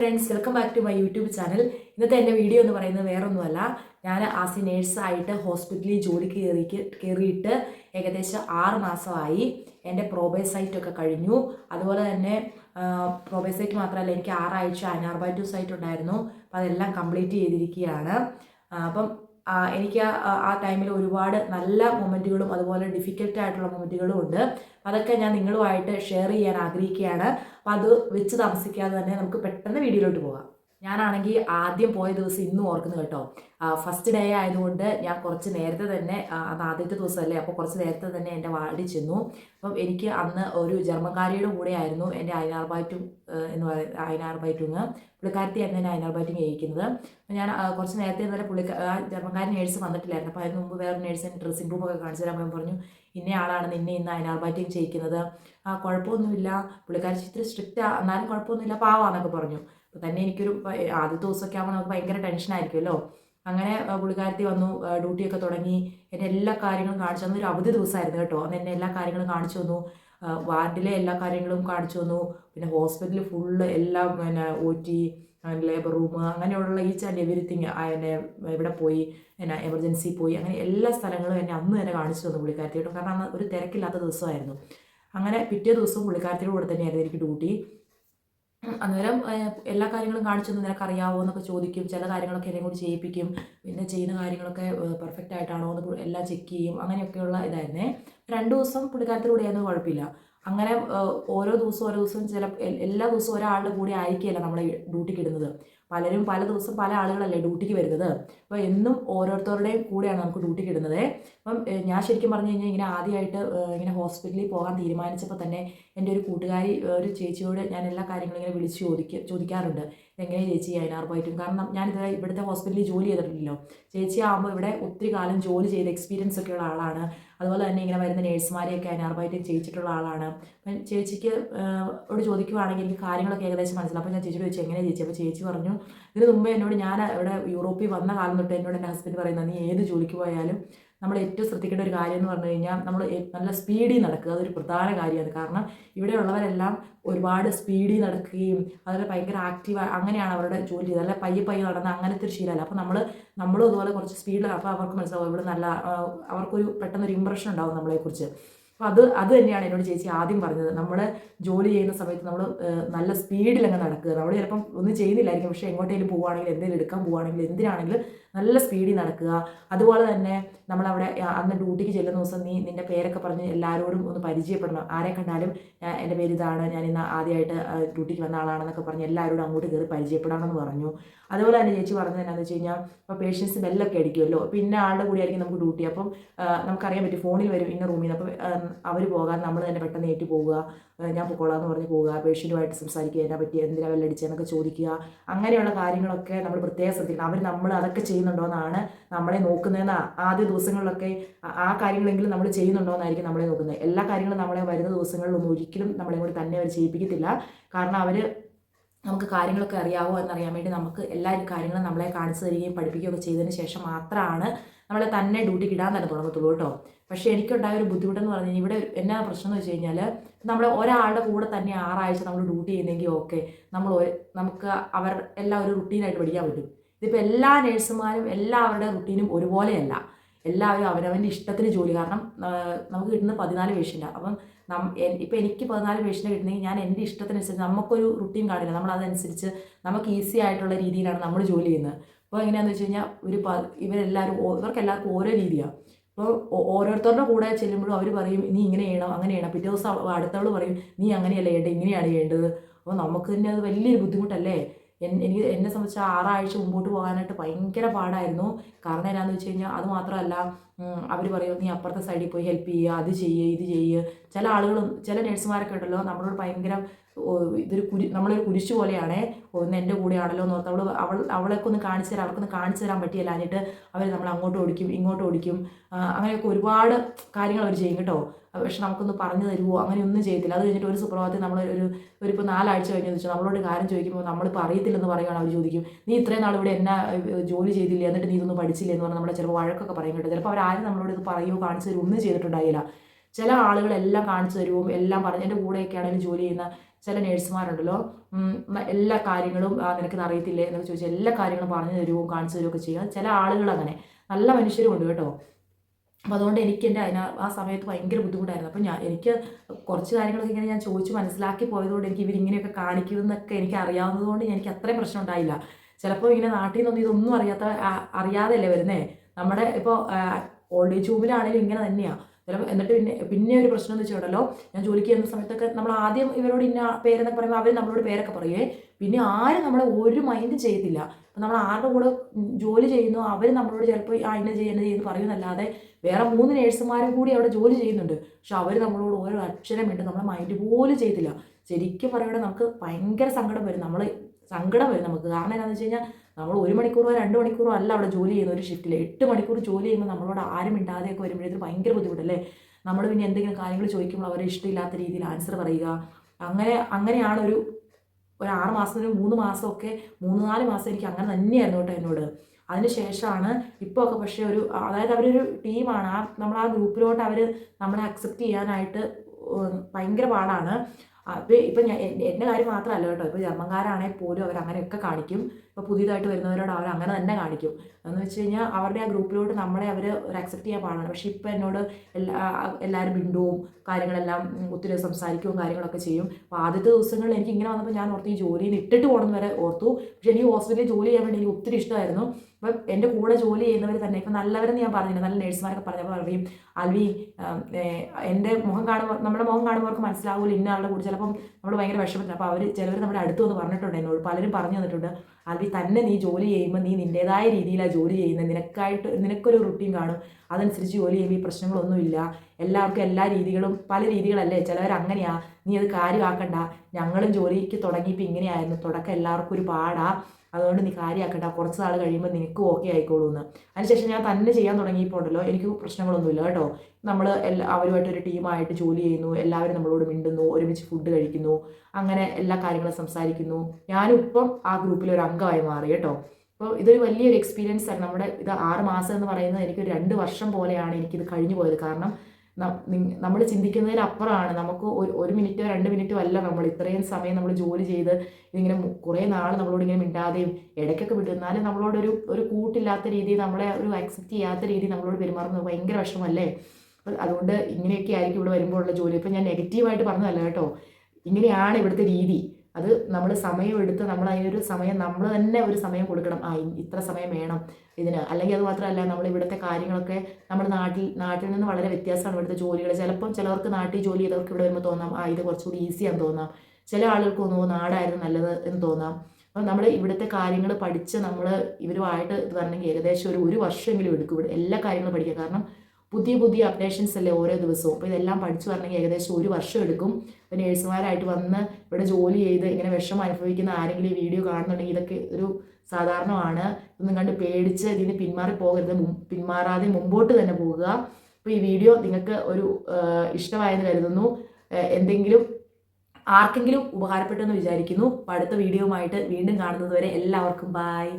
Friends welcome back to my YouTube channel ഇന്നത്തെ എന്റെ video എന്ന് പറയുന്നത് വേറൊന്നുമല്ല. ഞാൻ ആസ് എ നേഴ്സായിട്ട് ഹോസ്പിറ്റലിൽ ജോലി കയറി കയറിയിട്ട് ഏകദേശം ആറ് മാസമായി. എന്റെ പ്രോബേസൈറ്റൊക്കെ കഴിഞ്ഞു. അതുപോലെ തന്നെ പ്രോബേസൈറ്റ് മാത്രമല്ല എനിക്ക് ആറാഴ്ച അനാർബൈറ്റോസൈറ്റ് ഉണ്ടായിരുന്നു. അപ്പം അതെല്ലാം കംപ്ലീറ്റ് ചെയ്തിരിക്കുകയാണ്. അപ്പം എനിക്ക് ആ- ടൈമിൽ ഒരുപാട് നല്ല മൊമെന്റുകളും അതുപോലെ ഡിഫിക്കൽട്ട് ആയിട്ടുള്ള മൊമെന്റുകളും ഉണ്ട്. അതൊക്കെ ഞാൻ നിങ്ങളുമായിട്ട് ഷെയർ ചെയ്യാൻ ആഗ്രഹിക്കുകയാണ്. അപ്പോൾ അത് വെച്ച് താമസിക്കാതെ തന്നെ നമുക്ക് പെട്ടെന്ന് വീഡിയോയിലോട്ട് പോകാം. ഞാനാണെങ്കിൽ ആദ്യം പോയ ദിവസം ഇന്നും ഓർക്കുന്നു കേട്ടോ. ഫസ്റ്റ് ഡേ ആയതുകൊണ്ട് ഞാൻ കുറച്ച് നേരത്തെ തന്നെ അത് ആദ്യത്തെ ദിവസമല്ലേ അപ്പോൾ കുറച്ച് നേരത്തെ തന്നെ എന്റെ വാർഡിൽ ചെന്നു. അപ്പം എനിക്ക് അന്ന് ഒരു ജർമ്മക്കാരിയുടെ കൂടെ ആയിരുന്നു എന്റെ അയനാർ ബൈറ്റും എന്ന് പറയുന്നത് അയനാർ ബൈറ്റുങ്ങ് പുള്ളിക്കാരത്തിയായിരുന്നു എന്നെ അയനാർബൈറ്റും ചെയ്യിക്കുന്നത് അപ്പം ഞാൻ കുറച്ച് നേരത്തെ ഇന്നലെ പുള്ളിക്കാ ജർമ്മക്കാരി നേഴ്സ് വന്നിട്ടില്ലായിരുന്നു. അപ്പോൾ അതിന് മുമ്പ് വേറെ നേഴ്സിന് ഡ്രസ്സിംഗ് റൂമൊക്കെ കാണിച്ചു തരാൻ പറഞ്ഞു ഇന്ന ആളാണ് നിന്നെ ഇന്ന് അയനാർ അയനാർബൈറ്റിങ് ചെയ്യിക്കുന്നത് ആ കുഴപ്പമൊന്നുമില്ല. പുള്ളിക്കാരി ഇത്തിരി സ്ട്രിക്റ്റ് എന്നാലും കുഴപ്പമൊന്നുമില്ല പാവാന്നൊക്കെ പറഞ്ഞു. അപ്പോൾ തന്നെ എനിക്കൊരു ആദ്യ ആദ്യത്തെ ദിവസമൊക്കെ ആകുമ്പോൾ നമുക്ക് ഭയങ്കര ടെൻഷനായിരിക്കുമല്ലോ അങ്ങനെ പുള്ളിക്കാരത്തി വന്നു ഡ്യൂട്ടിയൊക്കെ തുടങ്ങി. എന്റെ എല്ലാ കാര്യങ്ങളും കാണിച്ചു തന്നു. ഒരു അവധി ദിവസമായിരുന്നു കേട്ടോ. അന്ന് എന്നെ എല്ലാ കാര്യങ്ങളും കാണിച്ചു തന്നു. വാർഡിലെ എല്ലാ കാര്യങ്ങളും കാണിച്ചു തന്നു. പിന്നെ ഹോസ്പിറ്റലിൽ ഫുള്ള് എല്ലാ പിന്നെ ഒ ടി ലേബർ റൂം അങ്ങനെയുള്ള ഈച്ച് ആൻഡ് എവരിത്തിങ് എന്നെ ഇവിടെ പോയി എന്നാ എമർജൻസി പോയി. അങ്ങനെ എല്ലാ സ്ഥലങ്ങളും എന്നെ അന്ന് തന്നെ കാണിച്ചു തന്നു പുള്ളിക്കാരത്തി കേട്ടോ കാരണം അന്ന് ഒരു തിരക്കില്ലാത്ത ദിവസമായിരുന്നു. അങ്ങനെ പിറ്റേ ദിവസം പുള്ളിക്കാരത്തിയുടെ കൂടെ തന്നെയായിരുന്നു എനിക്ക് ഡ്യൂട്ടി അന്നേരം എല്ലാ കാര്യങ്ങളും കാണിച്ചു തന്നെ നിനക്ക് അറിയാവോ എന്നൊക്കെ ചോദിക്കും. ചില കാര്യങ്ങളൊക്കെ എന്നെ കൂടി ചെയ്യിപ്പിക്കും. പിന്നെ ചെയ്യുന്ന കാര്യങ്ങളൊക്കെ പെർഫെക്റ്റ് ആയിട്ടാണോ എന്ന് എല്ലാം ചെക്ക് ചെയ്യും. അങ്ങനെയൊക്കെയുള്ള ഇതായിരുന്നേ. രണ്ട് ദിവസം പുള്ളിക്കാരത്തിലൂടെ ആയിരുന്നു കുഴപ്പമില്ല. അങ്ങനെ ഓരോ ദിവസവും ഓരോ ദിവസവും ചില എല്ലാ ദിവസവും ഒരാളുടെ കൂടെ ആയിരിക്കില്ല നമ്മളെ ഡ്യൂട്ടിക്ക് ഇടുന്നത്. പലരും പല ദിവസം പല ആളുകളല്ലേ ഡ്യൂട്ടിക്ക് വരുന്നത്. അപ്പോൾ എന്നും ഓരോരുത്തരുടെയും കൂടെയാണ് നമുക്ക് ഡ്യൂട്ടിക്ക് ഇടുന്നത്. അപ്പം ഞാൻ ശരിക്കും പറഞ്ഞു കഴിഞ്ഞാൽ ഇങ്ങനെ ആദ്യമായിട്ട് ഇങ്ങനെ ഹോസ്പിറ്റലിൽ പോകാൻ തീരുമാനിച്ചപ്പോൾ തന്നെ എന്റെ ഒരു കൂട്ടുകാരി ഒരു ചേച്ചിയോട് ഞാൻ എല്ലാ കാര്യങ്ങളും ഇങ്ങനെ വിളിച്ച് ചോദിക്ക ചോദിക്കാറുണ്ട്. എങ്ങനെ ചേച്ചി അതിനാർപ്പായിട്ടും കാരണം ഞാനിത് ഇവിടുത്തെ ഹോസ്പിറ്റലിൽ ജോലി ചെയ്തിട്ടില്ലല്ലോ. ചേച്ചി ആകുമ്പോൾ ഇവിടെ ഒത്തിരി കാലം ജോലി ചെയ്ത് എക്സ്പീരിയൻസ് ഒക്കെ ഉള്ള ആളാണ്. അതുപോലെ തന്നെ ഇങ്ങനെ വരുന്ന നേഴ്സുമാരെയൊക്കെ അതിനാർപ്പായിട്ട് ചെയ്യിച്ചിട്ടുള്ള ആളാണ്. അപ്പം ചേച്ചിക്ക് ഇവിടെ ചോദിക്കുവാണെങ്കിൽ എനിക്ക് കാര്യങ്ങളൊക്കെ ഏകദേശം മനസ്സിലാവും അപ്പോൾ ഞാൻ ചേച്ചിയോട് ചോദിച്ചു എങ്ങനെ ചേച്ചി? അപ്പോൾ ചേച്ചി പറഞ്ഞു ഇതിന് മുമ്പേ എന്നോട് ഞാൻ ഇവിടെ യൂറോപ്പിൽ വന്ന കാലം തൊട്ട് എന്നോട് എന്റെ ഹസ്ബൻഡ് പറയുന്നത് നീ ഏത് ജോലിക്ക് പോയാലും നമ്മൾ ഏറ്റവും ശ്രദ്ധിക്കേണ്ട ഒരു കാര്യം എന്ന് പറഞ്ഞു കഴിഞ്ഞാൽ നമ്മൾ നല്ല സ്പീഡിൽ നടക്കുക. അതൊരു പ്രധാന കാര്യമാണ്. കാരണം ഇവിടെയുള്ളവരെല്ലാം ഒരുപാട് സ്പീഡിൽ നടക്കുകയും അതുപോലെ ഭയങ്കര ആക്റ്റീവ് അങ്ങനെയാണ് അവരുടെ ജോലി ചെയ്തത്. അല്ല പയ്യെ പയ്യെ നടന്ന അങ്ങനത്തെ ഒരു ശീലമല്ല. അപ്പോൾ നമ്മൾ നമ്മളും അതുപോലെ കുറച്ച് സ്പീഡിൽ അപ്പോൾ അവർക്ക് മനസ്സിലാവും ഇവിടെ നല്ല അവർക്കൊരു പെട്ടെന്നൊരു ഇമ്പ്രഷൻ ഉണ്ടാവും നമ്മളെക്കുറിച്ച്. അപ്പോൾ അത് അത് തന്നെയാണ് എന്നോട് ചേച്ചി ആദ്യം പറഞ്ഞത്. നമ്മൾ ജോലി ചെയ്യുന്ന സമയത്ത് നമ്മൾ നല്ല സ്പീഡിൽ അങ്ങ് നടക്കുക. നമ്മൾ ചിലപ്പം ഒന്നും ചെയ്യുന്നില്ലായിരിക്കും. പക്ഷേ എങ്ങോട്ടേലും പോവുകയാണെങ്കിൽ എന്തെങ്കിലും എടുക്കാൻ പോവുകയാണെങ്കിൽ എന്തിനാണെങ്കിലും നല്ല സ്പീഡിൽ നടക്കുക. അതുപോലെ തന്നെ നമ്മളവിടെ അന്ന് ഡ്യൂട്ടിക്ക് ചെല്ലുന്ന ദിവസം നീ നിന്റെ പേരൊക്കെ പറഞ്ഞ് എല്ലാവരോടും ഒന്ന് പരിചയപ്പെടണം. ആരെ കണ്ടാലും എന്റെ പേര് ഇതാണ് ഞാൻ ഇന്ന് ആദ്യമായിട്ട് ഡ്യൂട്ടിക്ക് വന്ന ആളാണെന്നൊക്കെ പറഞ്ഞ് എല്ലാവരോടും അങ്ങോട്ട് കയറി പരിചയപ്പെടാമെന്ന് പറഞ്ഞു. അതുപോലെ തന്നെ ചേച്ചി പറഞ്ഞത് എന്നാന്ന് വെച്ച് കഴിഞ്ഞാൽ ഇപ്പോൾ പേഷ്യൻസ് ബെല്ലൊക്കെ അടിക്കുമല്ലോ പിന്നെ ആളുടെ കൂടെ ആയിരിക്കും നമുക്ക് ഡ്യൂട്ടി. അപ്പം നമുക്കറിയാൻ പറ്റും ഫോണിൽ വരും ഇന്ന റൂമിൽ നിന്ന്. അപ്പം അവർ പോകാൻ നമ്മൾ തന്നെ പെട്ടെന്ന് ഏറ്റു പോവുക ഞാൻ പൊക്കോളാം എന്ന് പറഞ്ഞ് പോവുക പേഷ്യന്റുമായിട്ട് സംസാരിക്കുക അതിനെ പറ്റി എന്തിനാ ബെല്ലടിച്ചതെന്നൊക്കെ ചോദിക്കുക അങ്ങനെയുള്ള കാര്യങ്ങളൊക്കെ നമ്മൾ പ്രത്യേകം ശ്രദ്ധിക്കണം. അവർ നമ്മൾ അതൊക്കെ ചെയ്യുന്നുണ്ടോ എന്നാണ് നമ്മളെ നോക്കുന്നതെന്ന് ആദ്യ ദിവസങ്ങളിലൊക്കെ ആ കാര്യങ്ങളെങ്കിലും നമ്മൾ ചെയ്യുന്നുണ്ടോ എന്നായിരിക്കും നമ്മളെ നോക്കുന്നത്. എല്ലാ കാര്യങ്ങളും നമ്മളെ വരുന്ന ദിവസങ്ങളിലൊന്നും ഒരിക്കലും നമ്മളെ കൂടി തന്നെ അവർ ചെയ്യിപ്പിക്കത്തില്ല. കാരണം അവർ നമുക്ക് കാര്യങ്ങളൊക്കെ അറിയാവോ എന്നറിയാൻ വേണ്ടി നമുക്ക് എല്ലാ കാര്യങ്ങളും നമ്മളെ കാണിച്ചു തരികയും പഠിപ്പിക്കുകയൊക്കെ ചെയ്തതിന് ശേഷം മാത്രമാണ് നമ്മളെ തന്നെ ഡ്യൂട്ടിക്ക് ഇടാൻ തന്നെ തുടങ്ങത്തുള്ളൂ കേട്ടോ. പക്ഷേ എനിക്കുണ്ടായ ഒരു ബുദ്ധിമുട്ടെന്ന് പറഞ്ഞു കഴിഞ്ഞാൽ ഇവിടെ എന്നാ പ്രശ്നം എന്ന് വെച്ച് കഴിഞ്ഞാൽ നമ്മൾ ഒരാളുടെ കൂടെ തന്നെ ആറാഴ്ച നമ്മൾ ഡ്യൂട്ടി ചെയ്യുന്നെങ്കിൽ ഓക്കെ. നമ്മൾ നമുക്ക് അവർ എല്ലാം ഒരു റുട്ടീനായിട്ട് പഠിക്കാൻ പറ്റും ഇതിപ്പോൾ എല്ലാ നേഴ്സുമാരും എല്ലാവരുടെ റുട്ടീനും ഒരുപോലെയല്ല. എല്ലാവരും അവനവന്റെ ഇഷ്ടത്തിന് ജോലി. കാരണം നമുക്ക് കിട്ടുന്ന പതിനാല് പേഷ്യന്റാണ് അപ്പം നം ഇപ്പം എനിക്ക് പതിനാല് പേഷ്യന്റ് കിട്ടുന്നെങ്കിൽ ഞാൻ എന്റെ ഇഷ്ടത്തിനനുസരിച്ച് നമുക്കൊരു റുട്ടീൻ കാണില്ല. നമ്മൾ അതനുസരിച്ച് നമുക്ക് ഈസി ആയിട്ടുള്ള രീതിയിലാണ് നമ്മൾ ജോലി ചെയ്യുന്നത്. അപ്പോൾ എങ്ങനെയാണെന്ന് വെച്ച് കഴിഞ്ഞാൽ ഒരു പ ഇവരെല്ലാവരും ഇവർക്ക് എല്ലാവർക്കും ഓരോ രീതിയാണ് അപ്പോൾ ഓരോരുത്തരുടെ കൂടെ ചെല്ലുമ്പോഴും അവർ പറയും നീ ഇങ്ങനെ ചെയ്യണം അങ്ങനെ ചെയ്യണം. പിറ്റേ ദിവസം അടുത്തവൾ പറയും നീ അങ്ങനെയല്ല ചെയ്യേണ്ടത്? ഇങ്ങനെയാണ് ചെയ്യേണ്ടത്? അപ്പോൾ നമുക്ക് തന്നെ അത് വലിയൊരു ബുദ്ധിമുട്ടല്ലേ? എനിക്ക് എന്നെ സംബന്ധിച്ച് ആറാഴ്ച മുമ്പോട്ട് പോകാനായിട്ട് ഭയങ്കര പാടായിരുന്നു. കാരണം എന്നാന്ന് വെച്ച് കഴിഞ്ഞാൽ അത് മാത്രമല്ല അവർ പറയും നീ അപ്പുറത്തെ സൈഡിൽ പോയി ഹെൽപ്പ് ചെയ്യുക അത് ചെയ്യുക ഇത് ചെയ്യുക ചില ആളുകളും ചില നഴ്സുമാരൊക്കെ ഉണ്ടല്ലോ നമ്മളോട് ഭയങ്കര ഇതൊരു കുരി നമ്മളൊരു കുരിശ് പോലെയാണ്. ഒന്ന് എന്റെ കൂടെയാണല്ലോ എന്ന് ഓർത്ത് അവൾ അവൾ അവളൊക്കെ ഒന്ന് കാണിച്ചു തരാം അവർക്കൊന്ന് കാണിച്ചു തരാൻ പറ്റിയല്ല എന്നിട്ട് അവർ നമ്മൾ അങ്ങോട്ട് ഓടിക്കും ഇങ്ങോട്ട് ഓടിക്കും. അങ്ങനെയൊക്കെ ഒരുപാട് കാര്യങ്ങൾ അവർ ചെയ്യും കേട്ടോ. പക്ഷെ നമുക്കൊന്ന് പറഞ്ഞു തരുമോ അങ്ങനെയൊന്നും ചെയ്യത്തില്ല. അത് കഴിഞ്ഞിട്ട് ഒരു സുപ്രഭാതത്തിൽ നമ്മൾ ഒരു ഒരു ഇപ്പോൾ നാലാഴ്ച കഴിഞ്ഞു വെച്ചാൽ നമ്മളോട് കാര്യം ചോദിക്കുമ്പോൾ നമ്മളിപ്പോൾ അറിയത്തില്ലെന്ന് പറയുകയാണ് അവർ ചോദിക്കും. നീ ഇത്രയും നാൾ ഇവിടെ എന്നാ ജോലി ചെയ്തില്ല? എന്നിട്ട് നീ ഇതൊന്നും പഠിച്ചില്ല? എന്ന് പറഞ്ഞാൽ നമ്മളെ ചിലപ്പോൾ വഴക്കൊക്കെ പറയും കേട്ടോ. ചിലപ്പോൾ അവരാരും നമ്മളോട് ഇത് പറയുകയോ കാണിച്ചു തരുമോ ഒന്നും ചെയ്തിട്ടുണ്ടായില്ല. ചില ആളുകളെല്ലാം കാണിച്ചു തരുമോ എല്ലാം പറഞ്ഞ്. എന്റെ കൂടെയൊക്കെ ആണെങ്കിലും ജോലി ചെയ്യുന്ന ചില നേഴ്സുമാരുണ്ടല്ലോ. എല്ലാ കാര്യങ്ങളും നിനക്ക് അറിയത്തില്ലേ എന്നൊക്കെ ചോദിച്ചാൽ എല്ലാ കാര്യങ്ങളും പറഞ്ഞു തരുമോ കാണിച്ചു തരുമോ ഒക്കെ ചെയ്യുക. ചില ആളുകൾ അങ്ങനെ. നല്ല മനുഷ്യരും ഉണ്ട് കേട്ടോ. അപ്പോൾ അതുകൊണ്ട് എനിക്ക് എന്റെ അതിന് ആ സമയത്ത് ഭയങ്കര ബുദ്ധിമുട്ടായിരുന്നു. അപ്പോൾ ഞാൻ എനിക്ക് കുറച്ച് കാര്യങ്ങളൊക്കെ ഇങ്ങനെ ഞാൻ ചോദിച്ച് മനസ്സിലാക്കി പോയതുകൊണ്ട് എനിക്ക് ഇവരിങ്ങനെയൊക്കെ കാണിക്കുമെന്നൊക്കെ എനിക്ക് അറിയാവുന്നതുകൊണ്ട് എനിക്ക് അത്രയും പ്രശ്നം ഉണ്ടായില്ല. ചിലപ്പോൾ ഇങ്ങനെ നാട്ടിൽ നിന്നൊന്നും ഇതൊന്നും അറിയാത്ത അറിയാതെയല്ലേ വരുന്നേ? നമ്മുടെ ഇപ്പോൾ ഓൾഡ് ഏജ് ഹോമിലാണെങ്കിലും ഇങ്ങനെ തന്നെയാണ് ചിലപ്പോൾ എന്നിട്ട് പിന്നെ പിന്നെ ഒരു പ്രശ്നം എന്ന് വെച്ചിട്ടുണ്ടല്ലോ ഞാൻ ജോലിക്ക് ചെയ്യുന്ന സമയത്തൊക്കെ നമ്മൾ ആദ്യം ഇവരോട് ഇന്ന പേരെന്നൊക്കെ പറയുമ്പോൾ അവർ നമ്മളോട് പേരൊക്കെ പറയുവേ. പിന്നെ ആരും നമ്മളെ ഒരു മൈൻഡ് ചെയ്യത്തില്ല. അപ്പം നമ്മൾ ആരുടെ കൂടെ ജോലി ചെയ്യുന്നു അവർ നമ്മളോട് ചിലപ്പോൾ ആ ഇന്ന ചെയ്യുന്നത് ചെയ്യുന്നു പറയുന്നല്ലാതെ വേറെ മൂന്ന് നേഴ്സുമാരും കൂടി അവിടെ ജോലി ചെയ്യുന്നുണ്ട്. പക്ഷെ അവർ നമ്മളോട് ഓരോ അക്ഷരം നമ്മളെ മൈൻഡ് പോലും ചെയ്തില്ല ശരിക്കും പറയുകയാണെങ്കിൽ നമുക്ക് ഭയങ്കര സങ്കടം വരും. നമ്മൾ സങ്കടം വരും നമുക്ക്. കാരണം എന്താണെന്ന് വെച്ച് കഴിഞ്ഞാൽ നമ്മൾ ഒരു മണിക്കൂറോ രണ്ട് മണിക്കൂറോ അല്ല അവിടെ ജോലി ചെയ്യുന്ന ഒരു ഷിഫ്റ്റിൽ എട്ട് മണിക്കൂർ ജോലി ചെയ്യുമ്പോൾ നമ്മളോട് ആരും ഇണ്ടാതെയൊക്കെ വരുമ്പോഴത്തേക്ക് ഭയങ്കര ബുദ്ധിമുട്ടല്ലേ? നമ്മൾ പിന്നെ എന്തെങ്കിലും കാര്യങ്ങൾ ചോദിക്കുമ്പോൾ അവരെ ഇഷ്ടമില്ലാത്ത രീതിയിൽ ആൻസർ പറയുക. അങ്ങനെ അങ്ങനെയാണ് ഒരു ഒരു ആറ് മാസത്തിന് മൂന്ന് മാസമൊക്കെ മൂന്ന് നാല് മാസം എനിക്ക് അങ്ങനെ തന്നെയായിരുന്നു കേട്ടോ എന്നോട്. അതിന് ശേഷമാണ് ഇപ്പോൾ ഒക്കെ പക്ഷേ ഒരു അതായത് അവരൊരു ടീമാണ്. ആ നമ്മൾ ആ ഗ്രൂപ്പിലോട്ട് അവർ നമ്മളെ അക്സെപ്റ്റ് ചെയ്യാനായിട്ട് ഭയങ്കര പാടാണ്. അപ്പോൾ ഇപ്പം ഞാൻ എന്റെ കാര്യം മാത്രമല്ല കേട്ടോ. ഇപ്പോൾ ജർമ്മൻകാരാണെങ്കിൽ പോലും അവർ അങ്ങനെയൊക്കെ കാണിക്കും. ഇപ്പോൾ പുതിയതായിട്ട് വരുന്നവരോട് അവർ അങ്ങനെ തന്നെ കാണിക്കും. എന്ന് വെച്ച് കഴിഞ്ഞാൽ അവരുടെ ആ ഗ്രൂപ്പിലോട്ട് നമ്മളെ അവർ ഒരു അക്സെപ്റ്റ് ചെയ്യാൻ പാടാണ്. പക്ഷേ ഇപ്പോൾ എന്നോട് എല്ലാ എല്ലാവരും മിണ്ടുവും കാര്യങ്ങളെല്ലാം ഒത്തിരി സംസാരിക്കുകയും കാര്യങ്ങളൊക്കെ ചെയ്യും. അപ്പോൾ ആദ്യത്തെ ദിവസങ്ങളിൽ എനിക്ക് ഇങ്ങനെ വന്നപ്പോൾ ഞാൻ ഓർത്തു ഈ ജോലിയിൽ ഇട്ടിട്ട് പോകണം വരെ ഓർത്തു. പക്ഷേ എനിക്ക് ഹോസ്പിറ്റലിൽ ജോലി ചെയ്യാൻ വേണ്ടി എനിക്ക് ഒത്തിരി ഇഷ്ടമായിരുന്നു. അപ്പം എന്റെ കൂടെ ജോലി ചെയ്യുന്നവർ തന്നെ ഇപ്പം നല്ലവരെന്ന് ഞാൻ പറഞ്ഞില്ല നല്ല നേഴ്സുമാരൊക്കെ പറഞ്ഞപ്പോൾ പറയും അൽവി എന്റെ മുഖം കാണുമ്പോൾ നമ്മുടെ മുഖം കാണുന്നവർക്ക് മനസ്സിലാവില്ല ഇന്ന ആളുടെ കൂടെ ചിലപ്പം നമ്മൾ ഭയങ്കര വിഷമത്തില്ല അപ്പോൾ അവർ ചിലവർ നമ്മുടെ അടുത്ത് വന്ന് പറഞ്ഞിട്ടുണ്ട് എന്നോട് പലരും പറഞ്ഞു തന്നിട്ടുണ്ട് അൽവി തന്നെ നീ ജോലി ചെയ്യുമ്പോൾ നീ നിന്റേതായ രീതിയിലാണ് ജോലി ചെയ്യുന്നത് നിനക്കായിട്ട് നിനക്കൊരു റുട്ടീൻ കാണും. അതനുസരിച്ച് ജോലി ചെയ്യുമ്പോൾ ഈ പ്രശ്നങ്ങളൊന്നുമില്ല. എല്ലാവർക്കും എല്ലാ രീതികളും പല രീതികളല്ലേ ചിലവർ അങ്ങനെയാ നീ അത് കാര്യമാക്കണ്ട. ഞങ്ങളും ജോലിക്ക് തുടങ്ങിയപ്പോൾ ഇങ്ങനെയായിരുന്നു. തുടക്കം എല്ലാവർക്കും ഒരു പാടാ. അതുകൊണ്ട് നീ കാര്യമാക്കണ്ട. കുറച്ച് നാൾ കഴിയുമ്പോൾ നിനക്ക് ഓക്കെ ആയിക്കോളൂ എന്ന് അതിനുശേഷം ഞാൻ തന്നെ ചെയ്യാൻ തുടങ്ങിയപ്പോൾ ഉണ്ടല്ലോ എനിക്ക് പ്രശ്നങ്ങളൊന്നുമില്ല കേട്ടോ. നമ്മൾ എല്ലാ അവരുമായിട്ട് ഒരു ടീമായിട്ട് ജോലി ചെയ്യുന്നു. എല്ലാവരും നമ്മളോട് മിണ്ടുന്നു ഒരുമിച്ച് ഫുഡ് കഴിക്കുന്നു. അങ്ങനെ എല്ലാ കാര്യങ്ങളും സംസാരിക്കുന്നു. ഞാനും ഇപ്പം ആ ഗ്രൂപ്പിൽ ഒരു അംഗമായി മാറി കേട്ടോ. അപ്പോൾ ഇതൊരു വലിയൊരു എക്സ്പീരിയൻസ് ആണ്. നമ്മുടെ ഇത് ആറ് മാസം എന്ന് പറയുന്നത് എനിക്കൊരു രണ്ട് വർഷം പോലെയാണ് എനിക്കിത് കഴിഞ്ഞു പോയത്. കാരണം നമ്മൾ ചിന്തിക്കുന്നതിനപ്പുറമാണ് നമുക്ക് ഒരു ഒരു മിനിറ്റോ രണ്ട് മിനിറ്റോ അല്ല നമ്മൾ ഇത്രയും സമയം നമ്മൾ ജോലി ചെയ്ത് ഇതിങ്ങനെ കുറേ നാൾ നമ്മളോട് ഇങ്ങനെ മിണ്ടാതെയും ഇടയ്ക്കൊക്കെ വിടുന്നാലും നമ്മളോടൊരു ഒരു കൂട്ടില്ലാത്ത രീതിയിൽ നമ്മളെ ഒരു അക്സെപ്റ്റ് ചെയ്യാത്ത രീതി നമ്മളോട് പെരുമാറുന്നത് ഭയങ്കര വിഷമല്ലേ അതുകൊണ്ട് ഇങ്ങനെയൊക്കെ ആയിരിക്കും ഇവിടെ വരുമ്പോഴുള്ള ജോലി. ഇപ്പം ഞാൻ നെഗറ്റീവായിട്ട് പറഞ്ഞതല്ല കേട്ടോ. ഇങ്ങനെയാണ് ഇവിടുത്തെ രീതി. അത് നമ്മൾ സമയം എടുത്ത് നമ്മൾ അതിനൊരു സമയം നമ്മൾ തന്നെ ഒരു സമയം കൊടുക്കണം. ആ ഇത്ര സമയം വേണം ഇതിന്. അല്ലെങ്കിൽ അത് മാത്രമല്ല നമ്മൾ ഇവിടുത്തെ കാര്യങ്ങളൊക്കെ നമ്മുടെ നാട്ടിൽ നാട്ടിൽ നിന്ന് വളരെ വ്യത്യാസമാണ് ഇവിടുത്തെ ജോലികൾ ചിലപ്പം ചിലവർക്ക് നാട്ടിൽ ജോലി ചെയ്തവർക്ക് ഇവിടെ വരുമ്പോൾ തോന്നാം ആ ഇത് കുറച്ചുകൂടി ഈസിയാന്ന് തോന്നാം. ചില ആളുകൾക്ക് തോന്നുന്നു നാടായിരുന്നു നല്ലത് എന്ന് തോന്നാം. അപ്പം നമ്മൾ ഇവിടുത്തെ കാര്യങ്ങൾ പഠിച്ച് നമ്മൾ ഇവരുമായിട്ട് ഇത് പറഞ്ഞെങ്കിൽ ഏകദേശം ഒരു ഒരു വർഷമെങ്കിലും എടുക്കും ഇവിടെ. എല്ലാ കാര്യങ്ങളും പഠിക്കുക കാരണം പുതിയ പുതിയ അപ്ഡേഷൻസ് അല്ലേ ഓരോ ദിവസവും? അപ്പോൾ ഇതെല്ലാം പഠിച്ചു വരണമെങ്കിൽ ഏകദേശം ഒരു വർഷം എടുക്കും. ഇപ്പോൾ നേഴ്സുമാരായിട്ട് വന്ന് ഇവിടെ ജോലി ചെയ്ത് ഇങ്ങനെ വിഷമം അനുഭവിക്കുന്ന ആരെങ്കിലും ഈ വീഡിയോ കാണുന്നുണ്ടെങ്കിൽ ഇതൊക്കെ ഒരു സാധാരണമാണ്. ഇതൊന്നും കണ്ട് പേടിച്ച് ഇതിന് പിന്മാറി പോകരുത്. പിന്മാറാതെ മുമ്പോട്ട് തന്നെ പോകുക അപ്പോൾ ഈ വീഡിയോ നിങ്ങൾക്ക് ഒരു ഇഷ്ടമായെന്ന് കരുതുന്നു. എന്തെങ്കിലും ആർക്കെങ്കിലും ഉപകാരപ്പെട്ടെന്ന് വിചാരിക്കുന്നു. അടുത്ത വീഡിയോയുമായിട്ട് വീണ്ടും കാണുന്നതുവരെ എല്ലാവർക്കും ബായ്